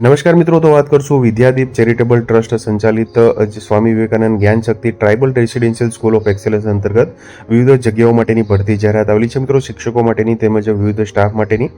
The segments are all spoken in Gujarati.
નમસ્કાર મિત્રો, તો વાત કરશું વિદ્યાદીપ ચેરિટેબલ ટ્રસ્ટ સંચાલિત Swami Vivekananda Gyan Shakti tribal residential school of excellence અંતર્ગત વિવિધ જગ્યાઓ માટેની ભરતી જાહેરાત આવેલી છે મિત્રો. શિક્ષકો માટેની તેમજ વિવિધ સ્ટાફ માટેની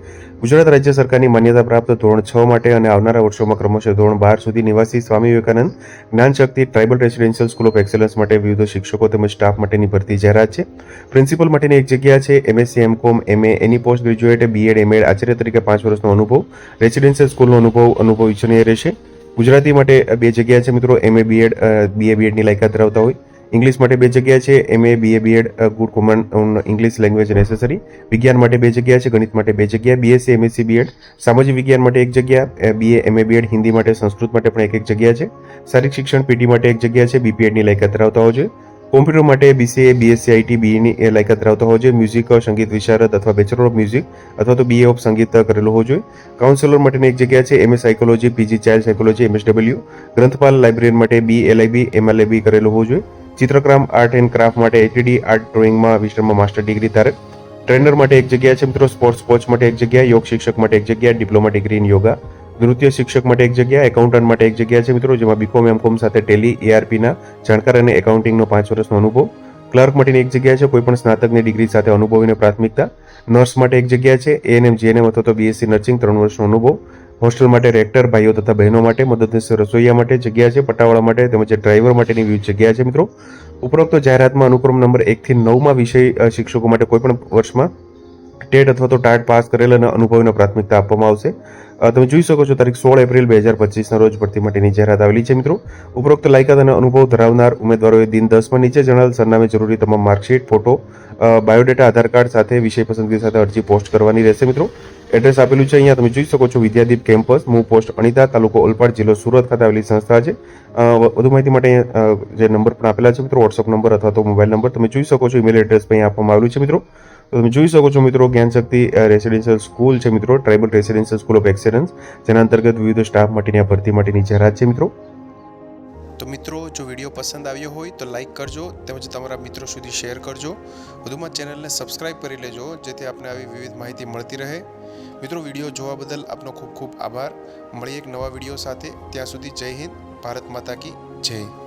ગુજરાત રાજ્ય સરકારની માન્યતા પ્રાપ્ત ધોરણ છ માટે અને આવનારા વર્ષોમાં ક્રમશઃ ધોરણ બાર સુધી નિવાસી Swami Vivekananda Gyan Shakti tribal residential school of excellence માટે વિવિધ શિક્ષકો તેમજ સ્ટાફ માટેની ભરતી જાહેરાત છે. પ્રિન્સિપલ માટેની એક જગ્યા છે, MSc, MCom, MA, any post graduate, BEd, MEd Acharya તરીકે પાંચ વર્ષનો અનુભવ, રેસિડેન્શિયલ સ્કૂલનો અનુભવ અનુભવ ઇચ્છનીય રહેશે. ગુજરાતી માટે બે જગ્યા છે મિત્રો એમએ બીએડ બીએ બીએડની લાયકાત ધરાવતા હોય. ઇંગ્લિશ માટે બે જગ્યા છે MA BA BEd good common English language necessary વિજ્ઞાન માટે બે જગ્યા છે, ગણિત માટે બે જગ્યા બીએસસી એમએસસી બીએડ સામાજિક વિજ્ઞાન માટે એક જગ્યા બીએ એમએ બીએડ હિન્દી માટે, સંસ્કૃત માટે પણ એક એક જગ્યા છે. શારીરિક શિક્ષણ પીટી માટે એક જગ્યા છે બીપીએડની લાયકાત ધરાવતા હોય જોઈએ કોમ્પ્યુટર માટે બીસીએ બીએસસી આઈટી બીઈની એ લાયકાત ધરાવતા હોવો જોઈએ મ્યુઝિક સંગીત, વિશારદ અથવા બેચલર ઓફ મ્યુઝિક અથવા તો બીએ ઓફ સંગીત કરેલો હોવો જોઈએ. કાઉન્સેલર માટેની એક જગ્યા છે MA psychology PG child psychology MSW ગ્રંથપાલ librarian માટે બી એલઆઈબી એમએલએબી કરેલો હોવો જોઈએ. ચિત્રકામ આર્ટ એન્ડ ક્રાફ્ટ માટે એટીડી આર્ટ ડ્રોઈંગમાં વિષયમાં માસ્ટર ડિગ્રી ધારક. ટ્રેનર માટે એક જગ્યા છે, મિત્રો. સ્પોર્ટ્સ કોચ માટે એક જગ્યા. યોગ શિક્ષક માટે એક જગ્યા. ડિપ્લોમા ડિગ્રી ઇન યોગા નૃત્ય શિક્ષક માટે એક જગ્યા એકાઉન્ટન્ટ માટે એક જગ્યા છે મિત્રો, જેમાં બીકોમ એમકોમ સાથે ટેલી એઆરપીના જાણકાર અને એકાઉન્ટિંગનો પાંચ વર્ષનો અનુભવ. ક્લર્ક માટેની એક જગ્યા છે, કોઈપણ સ્નાતકની ડિગ્રી સાથે અનુભવીને પ્રાથમિકતા. નર્સ માટે એક જગ્યા છે એએનએમ જીએનએમ અથવા તો બીએસસી નર્સિંગ ત્રણ વર્ષનો અનુભવ. હોસ્ટેલ માટે રેક્ટર ભાઈઓ તથા બહેનો માટે મદદનીશ રસોઈયા માટે જગ્યા છે, પટાવાળા માટે તેમજ ડ્રાઈવર માટેની વિવિધ જગ્યા છે મિત્રો. ઉપરોક્ત જાહેરાતમાં અનુક્રમ નંબર એકથી નવમાં વિષય શિક્ષકો માટે કોઈપણ વર્ષમાં ટેટ અથવા તો ટાટ પાસ કરેલ અને અનુભવીને પ્રાથમિકતા આપવામાં આવશે. તમે જોઈ શકો છો તારીખ સોળ એપ્રિલ બે હજાર પચીસના રોજ ભરતી માટેની જાહેરાત આવેલી છે મિત્રો. ઉપરોક્ત લાયકાત અને અનુભવ ધરાવનાર ઉમેદવારોએ દિન દસમાં નીચે જણાવેલ સરનામે જરૂરી તમામ marksheet, photo biodata, Aadhaar card સાથે વિષય પસંદગી સાથે અરજી પોસ્ટ કરવાની રહેશે મિત્રો. એડ્રેસ આપેલું છે અહીંયા તમે જોઈ શકો છો વિદ્યાદીપ કેમ્પસ મૂવ પોસ્ટ અણીતા, તાલુકો ઓલપાડ, જિલ્લો સુરત ખાતે આવેલી સંસ્થા છે. વધુ માહિતી માટે જે નંબર પણ આપેલા છે મિત્રો વોટ્સઅપ નંબર અથવા તો મોબાઈલ નંબર તમે જોઈ શકો છો ઈમેલ એડ્રેસ પણ અહીંયા આપવામાં આવેલું છે મિત્રો. તો તમે જોઈ શકો છો મિત્રો, જ્ઞાન શક્તિ રેસિડેન્શિયલ સ્કૂલ છે મિત્રો tribal residential school of excellence જેના અંતર્ગત વિવિધ સ્ટાફ માટેની આ ભરતી માટેની જાહેરાત છે મિત્રો. તો મિત્રો, જો વીડિયો પસંદ આવ્યો હોય તો લાઇક કરજો, તેમજ તમારા મિત્રો સુધી શેર કરજો. વધુમાં ચેનલને સબસ્ક્રાઇબ કરી લેજો, જેથી આપને આવી વિવિધ માહિતી મળતી રહે. મિત્રો, વીડિયો જોવા બદલ આપનો ખૂબ ખૂબ આભાર. મળીએ એક નવા વીડિયો સાથે. ત્યાં સુધી જય હિન્દ, ભારત માતા કી જય.